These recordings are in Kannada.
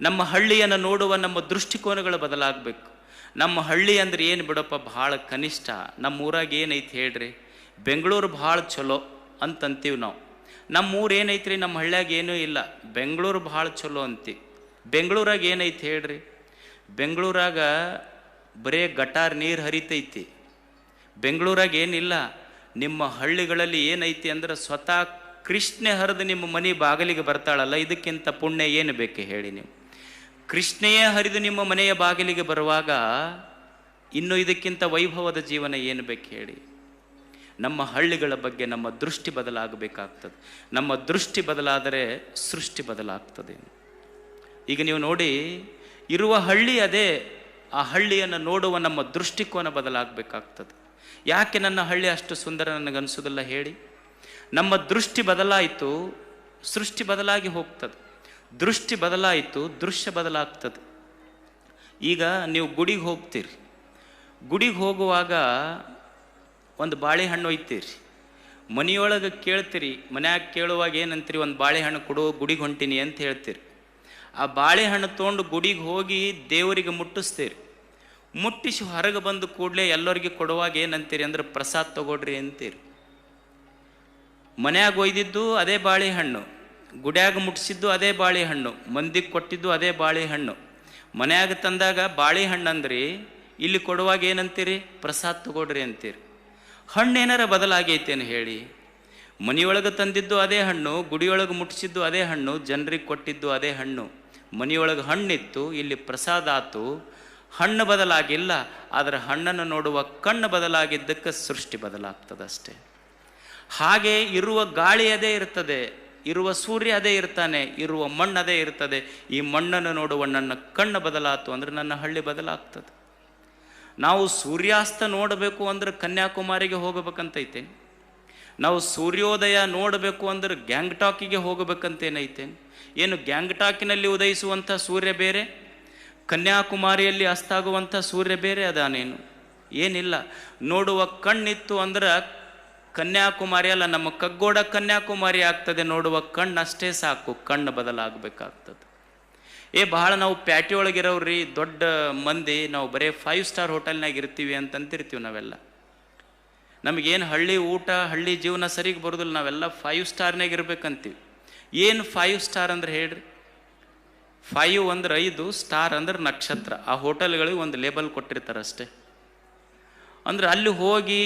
ನಮ್ಮ ಹಳ್ಳಿಯನ್ನು ನೋಡುವ ನಮ್ಮ ದೃಷ್ಟಿಕೋನಗಳು ಬದಲಾಗಬೇಕು. ನಮ್ಮ ಹಳ್ಳಿ ಅಂದ್ರೆ ಏನು ಬಿಡಪ್ಪ ಭಾಳ ಕನಿಷ್ಠ. ನಮ್ಮ ಊರಾಗ ಏನೈತಿ ಹೇಳ್ರಿ? ಬೆಂಗಳೂರು ಭಾಳ ಚಲೋ ಅಂತಂತೀವಿ ನಾವು. ನಮ್ಮ ಊರು ಏನೈತ್ರಿ? ನಮ್ಮ ಹಳ್ಳಿಯಾಗ ಏನೂ ಇಲ್ಲ. ಬೆಂಗಳೂರು ಭಾಳ ಚಲೋ ಅಂತಿ. ಬೆಂಗಳೂರಾಗ ಏನೈತಿ ಹೇಳ್ರಿ? ಬೆಂಗಳೂರಾಗ ಬರೇ ಗಟಾರ್ ನೀರು ಹರಿತೈತಿ. ಬೆಂಗಳೂರಾಗ ಏನಿಲ್ಲ. ನಿಮ್ಮ ಹಳ್ಳಿಗಳಲ್ಲಿ ಏನೈತಿ ಅಂದ್ರೆ ಸ್ವತಃ ಕೃಷ್ಣೆ ಹರಿದು ನಿಮ್ಮ ಮನೆ ಬಾಗಿಲಿಗೆ ಬರ್ತಾಳಲ್ಲ, ಇದಕ್ಕಿಂತ ಪುಣ್ಯ ಏನು ಬೇಕು ಹೇಳಿ ನೀವು? ಕೃಷ್ಣೆಯೇ ಹರಿದು ನಿಮ್ಮ ಮನೆಯ ಬಾಗಿಲಿಗೆ ಬರುವಾಗ ಇನ್ನು ಇದಕ್ಕಿಂತ ವೈಭವದ ಜೀವನ ಏನು ಬೇಕು ಹೇಳಿ. ನಮ್ಮ ಹಳ್ಳಿಗಳ ಬಗ್ಗೆ ನಮ್ಮ ದೃಷ್ಟಿ ಬದಲಾಗಬೇಕಾಗ್ತದೆ. ನಮ್ಮ ದೃಷ್ಟಿ ಬದಲಾದರೆ ಸೃಷ್ಟಿ ಬದಲಾಗ್ತದೆ. ಈಗ ನೀವು ನೋಡಿ, ಇರುವ ಹಳ್ಳಿ ಅದೇ, ಆ ಹಳ್ಳಿಯನ್ನು ನೋಡುವ ನಮ್ಮ ದೃಷ್ಟಿಕೋನ ಬದಲಾಗಬೇಕಾಗ್ತದೆ. ಯಾಕೆ ನನ್ನ ಹಳ್ಳಿ ಅಷ್ಟು ಸುಂದರ ನನಗನ್ಸೋದಿಲ್ಲ ಹೇಳಿ. ನಮ್ಮ ದೃಷ್ಟಿ ಬದಲಾಯಿತು, ಸೃಷ್ಟಿ ಬದಲಾಗಿ ಹೋಗ್ತದೆ. ದೃಷ್ಟಿ ಬದಲಾಯಿತು, ದೃಶ್ಯ ಬದಲಾಗ್ತದೆ. ಈಗ ನೀವು ಗುಡಿಗೆ ಹೋಗ್ತೀರಿ. ಗುಡಿಗೆ ಹೋಗುವಾಗ ಒಂದು ಬಾಳೆಹಣ್ಣು ಒಯ್ತೀರಿ. ಮನೆಯೊಳಗೆ ಕೇಳ್ತೀರಿ, ಮನ್ಯಾಗ ಕೇಳುವಾಗ ಏನಂತೀರಿ, ಒಂದು ಬಾಳೆಹಣ್ಣು ಕೊಡು, ಗುಡಿಗೆ ಹೊಂಟೀನಿ ಅಂತ ಹೇಳ್ತೀರಿ. ಆ ಬಾಳೆಹಣ್ಣು ತೊಗೊಂಡು ಗುಡಿಗೆ ಹೋಗಿ ದೇವರಿಗೆ ಮುಟ್ಟಿಸ್ತೀರಿ. ಮುಟ್ಟಿಸಿ ಹೊರಗೆ ಬಂದು ಕೂಡಲೇ ಎಲ್ಲರಿಗೆ ಕೊಡುವಾಗ ಏನಂತೀರಿ ಅಂದ್ರೆ, ಪ್ರಸಾದ್ ತಗೊಡ್ರಿ ಅಂತೀರಿ. ಮನ್ಯಾಗ ಒಯ್ದಿದ್ದು ಅದೇ ಬಾಳೆಹಣ್ಣು. ಗುಡ್ಯಾಗ ಮುಟ್ಟಿಸಿದ್ದು ಅದೇ ಬಾಳೆಹಣ್ಣು, ಮಂದಿಗೆ ಕೊಟ್ಟಿದ್ದು ಅದೇ ಬಾಳೆಹಣ್ಣು. ಮನ್ಯಾಗ ತಂದಾಗ ಬಾಳೆಹಣ್ಣು ಅಂದ್ರಿ ಇಲ್ಲಿ ಕೊಡುವಾಗ ಏನಂತೀರಿ? ಪ್ರಸಾದ್ ತಗೊಡ್ರಿ ಅಂತೀರಿ. ಹಣ್ಣು ಏನಾರ ಬದಲಾಗೈತೇನು ಹೇಳಿ? ಮನೆಯೊಳಗೆ ತಂದಿದ್ದು ಅದೇ ಹಣ್ಣು, ಗುಡಿಯೊಳಗೆ ಮುಟ್ಟಿಸಿದ್ದು ಅದೇ ಹಣ್ಣು, ಜನರಿಗೆ ಕೊಟ್ಟಿದ್ದು ಅದೇ ಹಣ್ಣು. ಮನೆಯೊಳಗೆ ಹಣ್ಣಿತ್ತು, ಇಲ್ಲಿ ಪ್ರಸಾದ ಆತು. ಹಣ್ಣು ಬದಲಾಗಿಲ್ಲ, ಆದರೆ ಹಣ್ಣನ್ನು ನೋಡುವ ಕಣ್ಣು ಬದಲಾಗಿದ್ದಕ್ಕೆ ಸೃಷ್ಟಿ ಬದಲಾಗ್ತದಷ್ಟೇ. ಹಾಗೆ ಇರುವ ಗಾಳಿ ಅದೇ ಇರ್ತದೆ. ಇರುವ ಸೂರ್ಯ ಅದೇ ಇರ್ತಾನೆ, ಇರುವ ಮಣ್ಣು ಅದೇ ಇರ್ತದೆ. ಈ ಮಣ್ಣನ್ನು ನೋಡುವ ನನ್ನ ಕಣ್ಣು ಬದಲಾತು ಅಂದ್ರೆ ನನ್ನ ಹಳ್ಳಿ ಬದಲಾಗ್ತದೆ. ನಾವು ಸೂರ್ಯಾಸ್ತ ನೋಡಬೇಕು ಅಂದರೆ ಕನ್ಯಾಕುಮಾರಿಗೆ ಹೋಗಬೇಕಂತೈತೆ. ನಾವು ಸೂರ್ಯೋದಯ ನೋಡಬೇಕು ಅಂದರೆ ಗ್ಯಾಂಗ್ಟಾಕಿಗೆ ಹೋಗಬೇಕಂತೇನೈತೆ. ಏನು ಗ್ಯಾಂಗ್ಟಾಕಿನಲ್ಲಿ ಉದಯಿಸುವಂಥ ಸೂರ್ಯ ಬೇರೆ? ಕನ್ಯಾಕುಮಾರಿಯಲ್ಲಿ ಅಸ್ತಾಗುವಂಥ ಸೂರ್ಯ ಬೇರೆ ಅದಾನೇನು? ಏನಿಲ್ಲ. ನೋಡುವ ಕಣ್ಣಿತ್ತು ಅಂದ್ರೆ ಕನ್ಯಾಕುಮಾರಿ ಅಲ್ಲ, ನಮ್ಮ ಕಗ್ಗೋಡ ಕನ್ಯಾಕುಮಾರಿ ಆಗ್ತದೆ ನೋಡುವ ಕಣ್ಣು ಅಷ್ಟೇ ಸಾಕು, ಕಣ್ಣು ಬದಲಾಗಬೇಕಾಗ್ತದೆ. ಏ, ಬಹಳ ನಾವು ಪ್ಯಾಟಿ ಒಳಗಿರೋರಿ ದೊಡ್ಡ ಮಂದಿ, ನಾವು ಬರೀ ಫೈವ್ ಸ್ಟಾರ್ ಹೋಟೆಲ್ನಾಗ ಇರ್ತೀವಿ ಅಂತಂತಿರ್ತೀವಿ ನಾವೆಲ್ಲ. ನಮಗೇನು ಹಳ್ಳಿ ಊಟ, ಹಳ್ಳಿ ಜೀವನ ಸರಿಗೆ ಬರೋದಿಲ್ಲ, ನಾವೆಲ್ಲ ಫೈವ್ ಸ್ಟಾರ್ನಾಗ ಇರ್ಬೇಕಂತೀವಿ. ಏನು ಫೈವ್ ಸ್ಟಾರ್ ಅಂದ್ರೆ ಹೇಳ್ರಿ? ಫೈವ್ ಅಂದ್ರೆ ಐದು ಸ್ಟಾರ್ ಅಂದ್ರೆ ನಕ್ಷತ್ರ. ಆ ಹೋಟೆಲ್ಗಳಿಗೆ ಒಂದು ಲೇಬಲ್ ಕೊಟ್ಟಿರ್ತಾರೆ ಅಷ್ಟೇ ಅಂದ್ರೆ ಅಲ್ಲಿ ಹೋಗಿ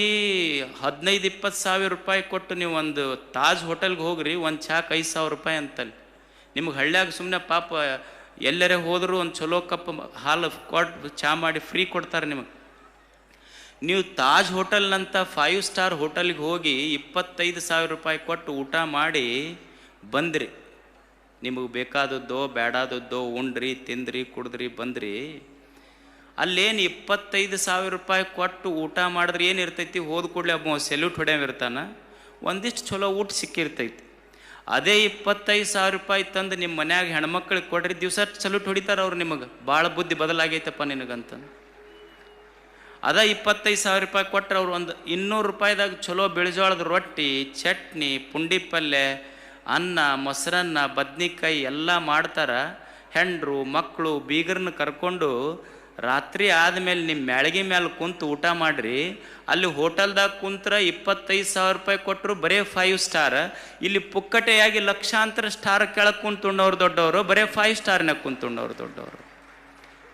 ಹದಿನೈದು ಇಪ್ಪತ್ತು ಸಾವಿರ ರೂಪಾಯಿ ಕೊಟ್ಟು ನೀವು ಒಂದು ತಾಜ್ ಹೋಟೆಲ್ಗೆ ಹೋಗ್ರಿ, ಒಂದು ಚಾಕ್ ಐದು ಸಾವಿರ ರೂಪಾಯಿ ಅಂತಲ್ಲಿ. ನಿಮ್ಗೆ ಹಳ್ಳ್ಯಾಗ ಸುಮ್ಮನೆ ಪಾಪ ಎಲ್ಲರೇ ಹೋದರೂ ಒಂದು ಚಲೋ ಕಪ್ ಹಾಲು ಕೊಟ್ಟು ಚಾ ಮಾಡಿ ಫ್ರೀ ಕೊಡ್ತಾರೆ ನಿಮಗೆ. ನೀವು ತಾಜ್ ಹೋಟೆಲ್ನಂಥ ಫೈವ್ ಸ್ಟಾರ್ ಹೋಟೆಲ್ಗೆ ಹೋಗಿ ಇಪ್ಪತ್ತೈದು ಸಾವಿರ ರೂಪಾಯಿ ಕೊಟ್ಟು ಊಟ ಮಾಡಿ ಬಂದ್ರಿ. ನಿಮಗೆ ಬೇಕಾದದ್ದೋ, ಬೇಡಾದದ್ದೋ ಉಂಡ್ರಿ, ತಿಂದ್ರಿ, ಕುಡಿದ್ರಿ, ಬಂದ್ರಿ. ಅಲ್ಲೇನು ಇಪ್ಪತ್ತೈದು ಸಾವಿರ ರೂಪಾಯಿ ಕೊಟ್ಟು ಊಟ ಮಾಡಿದ್ರೆ ಏನು ಇರ್ತೈತಿ? ಹೋದ ಕೂಡಲೇ ಒಬ್ಬ ಸೆಲ್ಯೂಟ್ ಹೊಡೆಯವ್ ಇರ್ತಾನ. ಒಂದಿಷ್ಟು ಚಲೋ ಊಟ ಸಿಕ್ಕಿರ್ತೈತಿ. ಅದೇ ಇಪ್ಪತ್ತೈದು ಸಾವಿರ ರೂಪಾಯಿ ತಂದು ನಿಮ್ಮ ಮನ್ಯಾಗ ಹೆಣ್ಮಕ್ಳಿಗೆ ಕೊಡ್ರಿ, ದಿವಸ ಸಲ್ಯೂಟ್ ಹೊಡಿತಾರೆ ಅವ್ರು ನಿಮಗೆ. ಭಾಳ ಬುದ್ಧಿ ಬದಲಾಗೈತಪ್ಪ ನಿನಗಂತ ಅದ ಇಪ್ಪತ್ತೈದು ಸಾವಿರ ರೂಪಾಯಿ ಕೊಟ್ಟರೆ ಅವ್ರು ಒಂದು ಇನ್ನೂರು ರೂಪಾಯಿದಾಗ ಚಲೋ ಬಿಳಿಜೋಳದ ರೊಟ್ಟಿ, ಚಟ್ನಿ, ಪುಂಡಿ ಪಲ್ಯ, ಅನ್ನ, ಮೊಸರನ್ನ, ಬದ್ನಿಕಾಯಿ ಎಲ್ಲ ಮಾಡ್ತಾರೆ. ಹೆಂಡ್ರು ಮಕ್ಕಳು ಬೀಗರನ್ನ ಕರ್ಕೊಂಡು ರಾತ್ರಿ ಆದಮೇಲೆ ನಿಮ್ಮ ಮ್ಯಾಳಗಿ ಮೇಲೆ ಕುಂತು ಊಟ ಮಾಡ್ರಿ, ಅಲ್ಲಿ ಹೋಟೆಲ್ದಾಗ ಕುಂತ್ರ ಇಪ್ಪತ್ತೈದು ಸಾವಿರ ರೂಪಾಯಿ ಕೊಟ್ಟರು ಬರೇ ಫೈವ್ ಸ್ಟಾರ್ ಇಲ್ಲಿ ಪುಕ್ಕಟೆಯಾಗಿ ಲಕ್ಷಾಂತರ ಸ್ಟಾರ್ ಕೆಳಗೆ ಕುಂತುಂಡವ್ರು ದೊಡ್ಡವರು, ಬರೇ ಫೈವ್ ಸ್ಟಾರ್ನಾಗ ಕುಂತುಂಡವ್ರು ದೊಡ್ಡವರು.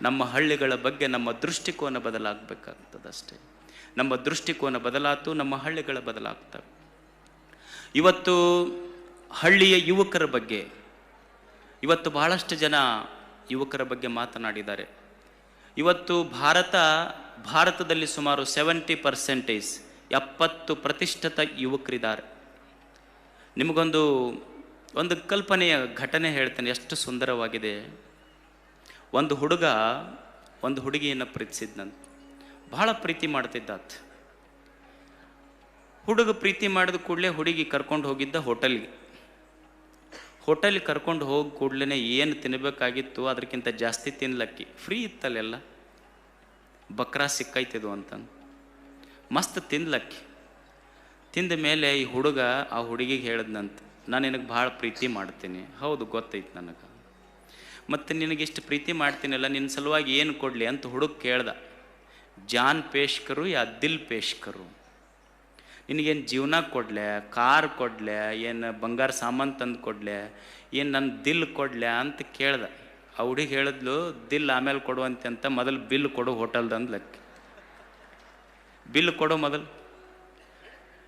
ನಮ್ಮ ಹಳ್ಳಿಗಳ ಬಗ್ಗೆ, ನಮ್ಮ ದೃಷ್ಟಿಕೋನ ಬದಲಾಗಬೇಕಾಗ್ತದಷ್ಟೇ ನಮ್ಮ ದೃಷ್ಟಿಕೋನ ಬದಲಾತು ನಮ್ಮ ಹಳ್ಳಿಗಳ ಬದಲಾಗ್ತವೆ. ಇವತ್ತು ಹಳ್ಳಿಯ ಯುವಕರ ಬಗ್ಗೆ, ಇವತ್ತು ಬಹಳಷ್ಟು ಜನ ಯುವಕರ ಬಗ್ಗೆ ಮಾತನಾಡಿದ್ದಾರೆ. ಇವತ್ತು ಭಾರತ, ಭಾರತದಲ್ಲಿ ಸುಮಾರು ಸೆವೆಂಟಿ ಪರ್ಸೆಂಟೇಜ್ ಎಪ್ಪತ್ತು ಪ್ರತಿಷ್ಠಿತ ಯುವಕರಿದ್ದಾರೆ. ನಿಮಗೊಂದು, ಒಂದು ಕಲ್ಪನೆಯ ಘಟನೆ ಹೇಳ್ತೇನೆ, ಎಷ್ಟು ಸುಂದರವಾಗಿದೆ. ಒಂದು ಹುಡುಗ, ಒಂದು ಹುಡುಗಿಯನ್ನು ಪ್ರೀತಿಸಿದ್ನಂತ. ಬಹಳ ಪ್ರೀತಿ ಮಾಡ್ತಿದ್ದಾತ. ಹುಡುಗ ಪ್ರೀತಿ ಮಾಡಿದ ಕೂಡಲೇ ಹುಡುಗಿ ಕರ್ಕೊಂಡು ಹೋಗಿದ್ದ ಹೋಟೆಲ್ಗೆ. ಹೋಟೆಲ್ಗೆ ಕರ್ಕೊಂಡು ಹೋಗಿ ಕೂಡಲೇ ಏನು ತಿನ್ನಬೇಕಾಗಿತ್ತು ಅದಕ್ಕಿಂತ ಜಾಸ್ತಿ ತಿನ್ಲಕ್ಕಿ. ಫ್ರೀ ಇತ್ತಲ್ಲೆಲ್ಲ. ಬಕ್ರಾ ಸಿಕ್ಕೈತಿದು ಅಂತಂದು. ಮಸ್ತ್ ತಿನ್ಲಕ್ಕಿ. ತಿಂದ ಮೇಲೆ ಈ ಹುಡುಗ ಆ ಹುಡುಗಿಗೆ ಹೇಳಿದ್ನಂತ, ನಾನು ನಿನಗೆ ಭಾಳ ಪ್ರೀತಿ ಮಾಡ್ತೀನಿ. ಹೌದು, ಗೊತ್ತೈತೆ ನನಗೆ. ಮತ್ತು ನಿನಗಿಷ್ಟು ಪ್ರೀತಿ ಮಾಡ್ತೀನಲ್ಲ ನಿನ್ನ ಸಲುವಾಗಿ ಏನು ಕೊಡಲಿ? ಅಂತ ಹುಡುಗ ಕೇಳ್ದ. ಜಾನ್ ಪೇಶ್ಕರು ಯಾ ದಿಲ್ ಪೇಶ್ಕರು? ನಿನಗೇನು ಜೀವನ ಕೊಡ್ಲೆ, ಕಾರ್ ಕೊಡ್ಲೆ, ಏನು ಬಂಗಾರ ಸಾಮಾನು ತಂದು ಕೊಡ್ಲೆ, ಏನು ನನ್ನ ದಿಲ್ ಕೊಡ್ಲೆ ಅಂತ ಕೇಳ್ದ. ಆ ಹುಡುಗಿ ಹೇಳಿದ್ಲು, ದಿಲ್ ಆಮೇಲೆ ಕೊಡುವಂತೆ ಅಂತ ಮೊದಲು ಬಿಲ್ ಕೊಡು ಹೋಟೆಲ್ದಂದು ಲೆಕ್ಕ. ಬಿಲ್ ಕೊಡು ಮೊದಲು.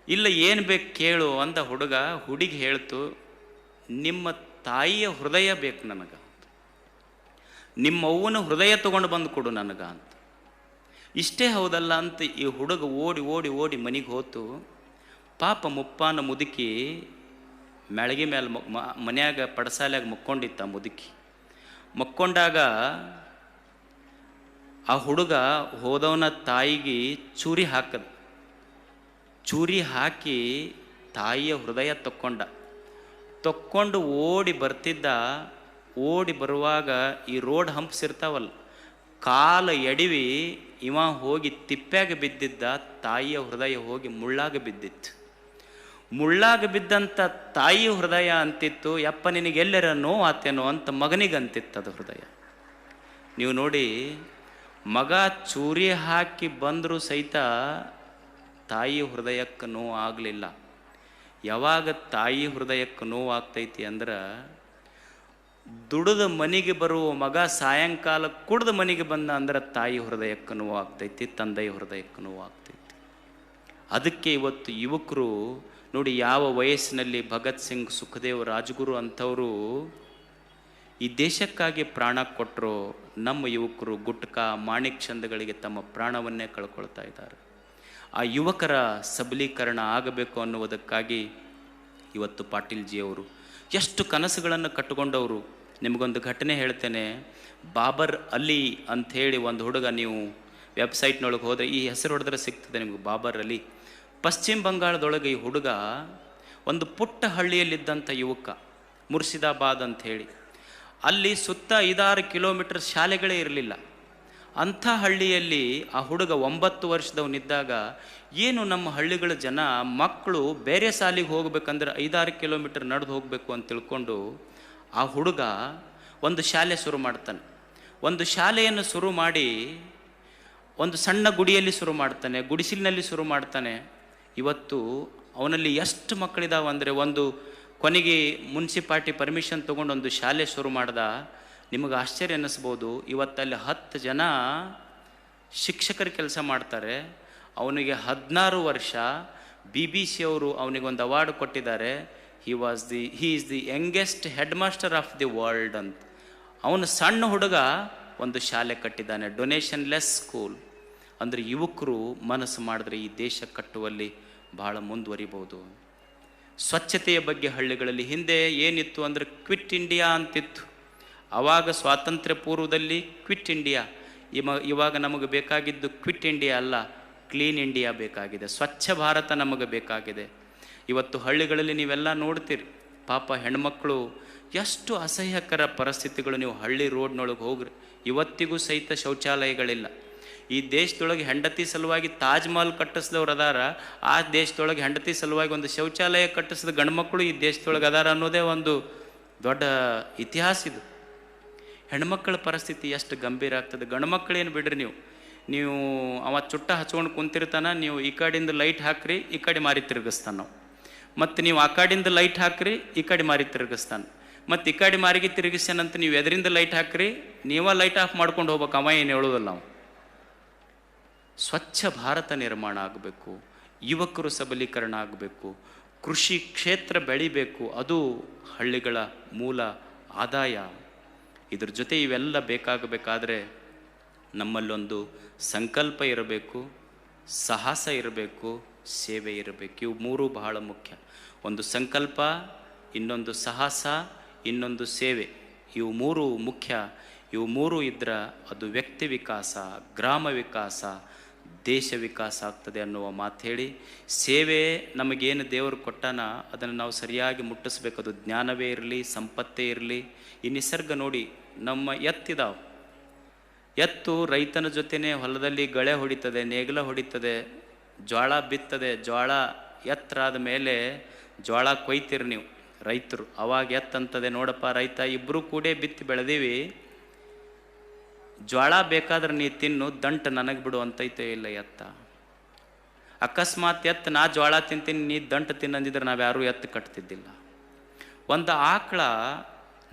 ಇಲ್ಲ, ಏನು ಬೇಕು ಕೇಳು ಅಂದ ಹುಡುಗ ಹುಡುಗಿ ಹೇಳ್ತು, ನಿಮ್ಮ ತಾಯಿಯ ಹೃದಯ ಬೇಕು ನನಗೆ ನಿಮ್ಮ ಅವ್ವನ ಹೃದಯ ತಗೊಂಡು ಬಂದು ಕೊಡು ನನಗೆ ಅಂತ. ಇಷ್ಟೇ ಹೌದಲ್ಲ ಅಂತ ಈ ಹುಡುಗ ಓಡಿ ಓಡಿ ಓಡಿ ಮನೆಗೆ ಹೋತು. ಪಾಪ ಮುಪ್ಪಾನ ಮುದುಕಿ ಮೆಳಗಿ ಮೇಲೆ ಮನ್ಯಾಗ ಪಡಸಾಲ್ಯಾಗ ಮಕ್ಕೊಂಡಿತ್ತ ಮುದುಕಿ. ಮಕ್ಕೊಂಡಾಗ ಆ ಹುಡುಗ ಹೋದವನ ತಾಯಿಗೆ ಚೂರಿ ಹಾಕದ. ಚೂರಿ ಹಾಕಿ ತಾಯಿಯ ಹೃದಯ ತಕ್ಕೊಂಡ. ತಕ್ಕೊಂಡು ಓಡಿ ಬರ್ತಿದ್ದ, ಓಡಿ ಬರುವಾಗ ಈ ರೋಡ್ ಹಂಪ್ಸ್ ಇರ್ತಾವಲ್ಲ ಕಾಲ ಎಡಿವಿ ಇವ ಹೋಗಿ ತಿಪ್ಪ್ಯಾಗ ಬಿದ್ದಿದ್ದ ತಾಯಿಯ ಹೃದಯ ಹೋಗಿ ಮುಳ್ಳಾಗ ಬಿದ್ದಿತ್ತು. ಮುಳ್ಳಾಗ ಬಿದ್ದಂಥ ತಾಯಿ ಹೃದಯ ಅಂತಿತ್ತು, ಯಪ್ಪ, ನಿನಗೆಲ್ಲರ ಆತೇನೋ? ಅಂತ ಮಗನಿಗಂತಿತ್ತು ಅದು ಹೃದಯ. ನೀವು ನೋಡಿ, ಮಗ ಚೂರಿ ಹಾಕಿ ಬಂದರೂ ಸಹಿತ ತಾಯಿ ಹೃದಯಕ್ಕೆ ನೋವು ಆಗಲಿಲ್ಲ. ಯಾವಾಗ ತಾಯಿ ಹೃದಯಕ್ಕೆ ನೋವು ಆಗ್ತೈತಿ ಅಂದ್ರೆ ದುಡಿದ ಮನೆಗೆ ಬರುವ ಮಗ ಸಾಯಂಕಾಲ ಕುಡ್ದ ಮನೆಗೆ ಬಂದ ಅಂದ್ರೆ ತಾಯಿ ಹೃದಯಕ್ಕೆ ನೋವು ಆಗ್ತೈತಿ ತಂದೆಯ ಹೃದಯಕ್ಕೆ ನೋವು ಆಗ್ತೈತಿ ಅದಕ್ಕೆ ಇವತ್ತು ಯುವಕರು ನೋಡಿ ಯಾವ ವಯಸ್ಸಿನಲ್ಲಿ ಭಗತ್ ಸಿಂಗ್ ಸುಖದೇವ್ ರಾಜಗುರು ಅಂಥವರು ಈ ದೇಶಕ್ಕಾಗಿ ಪ್ರಾಣ ಕೊಟ್ಟರು ನಮ್ಮ ಯುವಕರು ಗುಟ್ಕ ಮಾಣಿಕ್ ಚಂದಗಳಿಗೆ ತಮ್ಮ ಪ್ರಾಣವನ್ನೇ ಕಳ್ಕೊಳ್ತಾ ಇದ್ದಾರೆ. ಆ ಯುವಕರ ಸಬಲೀಕರಣ ಆಗಬೇಕು ಅನ್ನುವುದಕ್ಕಾಗಿ ಇವತ್ತು ಪಾಟೀಲ್ಜಿಯವರು ಎಷ್ಟು ಕನಸುಗಳನ್ನು ಕಟ್ಟಿಕೊಂಡವರು. ನಿಮಗೊಂದು ಘಟನೆ ಹೇಳ್ತೇನೆ. ಬಾಬರ್ ಅಲಿ ಅಂಥೇಳಿ ಒಂದು ಹುಡುಗ ನೀವು ವೆಬ್ಸೈಟ್ನೊಳಗೆ ಹೋದರೆ ಈ ಹೆಸರು ಹೊಡೆದ್ರೆ ಸಿಗ್ತದೆ ನಿಮಗೆ, ಬಾಬರ್ ಅಲಿ. ಪಶ್ಚಿಮ ಬಂಗಾಳದೊಳಗೆ ಈ ಹುಡುಗ ಒಂದು ಪುಟ್ಟ ಹಳ್ಳಿಯಲ್ಲಿದ್ದಂಥ ಯುವಕ, ಮುರ್ಷಿದಾಬಾದ್ ಅಂತ ಹೇಳಿ ಅಲ್ಲಿ ಸುತ್ತ ಐದಾರು ಕಿಲೋಮೀಟರ್ ಶಾಲೆಗಳೇ ಇರಲಿಲ್ಲ. ಅಂಥ ಹಳ್ಳಿಯಲ್ಲಿ ಆ ಹುಡುಗ ಒಂಬತ್ತು ವರ್ಷದವನಿದ್ದಾಗ ಏನು ನಮ್ಮ ಹಳ್ಳಿಗಳ ಜನ ಮಕ್ಕಳು ಬೇರೆ ಸಾಲಿಗೆ ಹೋಗಬೇಕಂದ್ರೆ ಐದಾರು ಕಿಲೋಮೀಟರ್ ನಡೆದು ಹೋಗಬೇಕು ಅಂತ ತಿಳ್ಕೊಂಡು ಆ ಹುಡುಗ ಒಂದು ಶಾಲೆ ಶುರು ಮಾಡ್ತಾನೆ. ಒಂದು ಶಾಲೆಯನ್ನು ಶುರು ಮಾಡಿ ಒಂದು ಸಣ್ಣ ಗುಡಿಯಲ್ಲಿ ಶುರು ಮಾಡ್ತಾನೆ, ಗುಡಿಸಿಲಿನಲ್ಲಿ ಶುರು ಮಾಡ್ತಾನೆ. ಇವತ್ತು ಅವನಲ್ಲಿ ಎಷ್ಟು ಮಕ್ಕಳಿದಾವೆ ಅಂದರೆ ಒಂದು ಕೊನೆಗೆ ಮುನ್ಸಿಪಾಲ್ಟಿ ಪರ್ಮಿಷನ್ ತೊಗೊಂಡು ಒಂದು ಶಾಲೆ ಶುರು ಮಾಡ್ದ, ನಿಮಗೆ ಆಶ್ಚರ್ಯ ಅನ್ನಿಸ್ಬೋದು. ಇವತ್ತಲ್ಲಿ ಹತ್ತು ಜನ ಶಿಕ್ಷಕರ ಕೆಲಸ ಮಾಡ್ತಾರೆ. ಅವನಿಗೆ ಹದಿನಾರು ವರ್ಷ ಬಿ ಬಿ ಸಿ ಅವರು ಅವನಿಗೊಂದು ಅವಾರ್ಡ್ ಕೊಟ್ಟಿದ್ದಾರೆ. He was the he is the youngest head master of the world ಅಂತ. ಅವನು ಸಣ್ಣ ಹುಡುಗ ಒಂದು ಶಾಲೆ ಕಟ್ಟಿದ್ದಾನೆ ಡೊನೇಷನ್ ಲೆಸ್ ಸ್ಕೂಲ್ ಅಂದರೆ ಯುವಕರು ಮನಸ್ಸು ಮಾಡಿದ್ರೆ ಈ ದೇಶ ಕಟ್ಟುವಲ್ಲಿ ಬಹಳ ಮುಂದುವರಿಬೋದು ಸ್ವಚ್ಛತೆಯ ಬಗ್ಗೆ ಹಳ್ಳಿಗಳಲ್ಲಿ ಹಿಂದೆ ಏನಿತ್ತು ಅಂದರೆ ಕ್ವಿಟ್ ಇಂಡಿಯಾ ಅಂತಿತ್ತು. ಆವಾಗ ಸ್ವಾತಂತ್ರ್ಯ ಪೂರ್ವದಲ್ಲಿ ಕ್ವಿಟ್ ಇಂಡಿಯಾ, ಇಮ, ಇವಾಗ ನಮಗೆ ಬೇಕಾಗಿದ್ದು ಕ್ವಿಟ್ ಇಂಡಿಯಾ ಅಲ್ಲ, ಕ್ಲೀನ್ ಇಂಡಿಯಾ ಬೇಕಾಗಿದೆ, ಸ್ವಚ್ಛ ಭಾರತ ನಮಗೆ ಬೇಕಾಗಿದೆ. ಇವತ್ತು ಹಳ್ಳಿಗಳಲ್ಲಿ ನೀವೆಲ್ಲ ನೋಡ್ತೀರಿ. ಪಾಪ ಹೆಣ್ಮಕ್ಳು ಎಷ್ಟು ಅಸಹ್ಯಕರ ಪರಿಸ್ಥಿತಿಗಳು ನೀವು ಹಳ್ಳಿ ರೋಡ್ನೊಳಗೆ ಹೋಗ್ರಿ. ಇವತ್ತಿಗೂ ಸಹಿತ ಶೌಚಾಲಯಗಳಿಲ್ಲ. ಈ ದೇಶದೊಳಗೆ ಹೆಂಡತಿ ಸಲುವಾಗಿ ತಾಜ್ ಮಹಲ್ ಕಟ್ಟಿಸಿದವ್ರು ಅದಾರ. ಆ ದೇಶದೊಳಗೆ ಹೆಂಡತಿ ಸಲುವಾಗಿ ಒಂದು ಶೌಚಾಲಯ ಕಟ್ಟಿಸಿದ ಗಂಡ್ಮಕ್ಳು ಈ ದೇಶದೊಳಗೆ ಅದಾರ ಅನ್ನೋದೇ ಒಂದು ದೊಡ್ಡ ಇತಿಹಾಸ ಇದು. ಹೆಣ್ಮಕ್ಳ ಪರಿಸ್ಥಿತಿ ಎಷ್ಟು ಗಂಭೀರ ಆಗ್ತದೆ. ಗಂಡ್ಮಕ್ಳೇನು ಬಿಡ್ರಿ ನೀವು? ನೀವು ಅವ ಚುಟ್ಟ ಹಚ್ಕೊಂಡು ಕುಂತಿರ್ತಾನ, ನೀವು ಈ ಕಡೆಯಿಂದ ಲೈಟ್ ಹಾಕ್ರಿ, ಈ ಕಡೆ ಮಾರಿ ತಿರುಗಿಸ್ತಾನ ನಾವು. ಮತ್ತು ನೀವು ಆ ಕಡೆಯಿಂದ ಲೈಟ್ ಹಾಕ್ರಿ, ಈ ಕಡೆ ಮಾರಿ ತಿರುಗಿಸ್ತಾನೆ. ಮತ್ತು ಈ ಕಡೆ ಮಾರಿಗೆ ತಿರುಗಿಸ್ಯಾನಂತ ನೀವು ಎದರಿಂದ ಲೈಟ್ ಹಾಕ್ರಿ, ನೀವ ಲೈಟ್ ಆಫ್ ಮಾಡ್ಕೊಂಡು ಹೋಗ್ಬೇಕು, ಅವ ಏನು ಹೇಳೋದಲ್ಲ ನಾವು ಸ್ವಚ್ಛ ಭಾರತ ನಿರ್ಮಾಣ ಆಗಬೇಕು, ಯುವಕರು ಸಬಲೀಕರಣ ಆಗಬೇಕು, ಕೃಷಿ ಕ್ಷೇತ್ರ ಬೆಳಿಬೇಕು, ಅದು ಹಳ್ಳಿಗಳ ಮೂಲ ಆದಾಯ. ಇದ್ರ ಜೊತೆ ಇವೆಲ್ಲ ಬೇಕಾಗಬೇಕಾದ್ರೆ ನಮ್ಮಲ್ಲೊಂದು ಸಂಕಲ್ಪ ಇರಬೇಕು, ಸಾಹಸ ಇರಬೇಕು ಸೇವೆ ಇರಬೇಕು. ಇವು ಮೂರು ಬಹಳ ಮುಖ್ಯ. ಒಂದು ಸಂಕಲ್ಪ, ಇನ್ನೊಂದು ಸಾಹಸ, ಇನ್ನೊಂದು ಸೇವೆ. ಇವು ಮೂರು ಮುಖ್ಯ. ಇವು ಮೂರು ಇದ್ರೆ ಅದು ವ್ಯಕ್ತಿ ವಿಕಾಸ, ಗ್ರಾಮ ವಿಕಾಸ, ದೇಶ ವಿಕಾಸ ಆಗ್ತದೆ ಅನ್ನುವ ಮಾತು ಹೇಳಿ, ಸೇವೆ ನಮಗೇನು ದೇವರು ಕೊಟ್ಟಾನ ಅದನ್ನು ನಾವು ಸರಿಯಾಗಿ ಮುಟ್ಟಿಸ್ಬೇಕು. ಅದು ಜ್ಞಾನವೇ ಇರಲಿ, ಸಂಪತ್ತೇ ಇರಲಿ. ಈ ನಿಸರ್ಗ ನೋಡಿ ನಮ್ಮ ಎತ್ತಿದಾವೆ. ಎತ್ತು ರೈತನ ಜೊತೆನೇ ಹೊಲದಲ್ಲಿ ಗಳೆ ಹೊಡಿತದೆ, ನೇಗಿಲ ಹೊಡಿತದೆ. ಜೋಳ ಬಿತ್ತದೆ ಜೋಳ ಎತ್ತರಾದ ಮೇಲೆ ಜೋಳ ಕೊಯ್ತೀರಿ ನೀವು ರೈತರು. ಅವಾಗ ಎತ್ತಂತದೆ ನೋಡಪ್ಪ ರೈತ ಇಬ್ಬರು ಕೂಡೇ ಬಿತ್ತಿ ಬೆಳೆದೀವಿ. ಜ್ವಾಳ ಬೇಕಾದ್ರೆ ನೀ ತಿನ್ನು, ದಂಟ ನನಗೆ ಬಿಡು ಅಂತೈತೆ, ಇಲ್ಲ ಎತ್ತ. ಅಕಸ್ಮಾತ್ ಎತ್ತ, ನಾ ಜ್ವಾಳ ತಿಂತೀನಿ, ನೀ ದಂಟ ತಿನ್ನಂದಿದ್ರೆ ನಾವು ಯಾರೂ ಎತ್ತು ಕಟ್ತಿದ್ದಿಲ್ಲ. ಒಂದು ಆಕಳ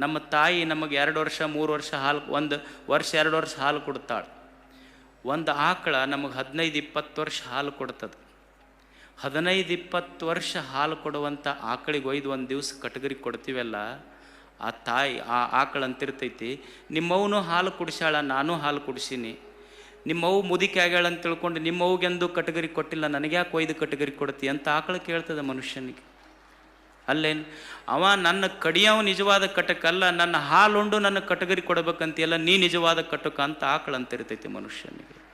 ನಮ್ಮ ತಾಯಿ ನಮಗೆ ಎರಡು ವರ್ಷ, ಮೂರು ವರ್ಷ ಹಾಲು, ಒಂದು ವರ್ಷ, ಎರಡು ವರ್ಷ ಹಾಲು ಕೊಡ್ತಾಳೆ ಒಂದು ಆಕಳ ನಮಗೆ ಹದಿನೈದು ಇಪ್ಪತ್ತು ವರ್ಷ ಹಾಲು ಕೊಡ್ತದೆ. ಹದಿನೈದು ಇಪ್ಪತ್ತು ವರ್ಷ ಹಾಲು ಕೊಡುವಂಥ ಆಕಳಿಗೆ ಒಯ್ದು ಒಂದು ದಿವಸ ಕಟಗರಿ ಕೊಡ್ತೀವಲ್ಲ, ಆ ತಾಯಿ ಆ ಆಕಳ ಅಂತಿರ್ತೈತಿ, ನಿಮ್ಮವನು ಹಾಲು ಕುಡಿಸ್ಯಾಳ, ನಾನು ಹಾಲು ಕುಡಿಸೀನಿ. ನಿಮ್ಮವು ಮುದುಕಿ ಆಗ್ಯಾಳ ಅಂತ ತಿಳ್ಕೊಂಡು ನಿಮ್ಮವ್ಗೆಂದು ಕಟಗರಿ ಕೊಟ್ಟಿಲ್ಲ, ನನಗ್ಯಾಕೆ ಒಯ್ದು ಕಟಗರಿ ಕೊಡ್ತಿ? ಅಂತ ಆಕಳು ಕೇಳ್ತದೆ ಮನುಷ್ಯನಿಗೆ. ಅಲ್ಲೇನು? ಅವ ನನ್ನ ಕಡಿಯವ ನಿಜವಾದ ಕಟಕಲ್ಲ ನನ್ನ ಹಾಲುಂಡು ನನ್ನ ಕಟಗರಿ ಕೊಡಬೇಕಂತೆಲ್ಲ ನೀ ನಿಜವಾದ ಕಟಕ ಅಂತ ಆಕಳ ಅಂತಿರ್ತೈತಿ ಮನುಷ್ಯನಿಗೆ.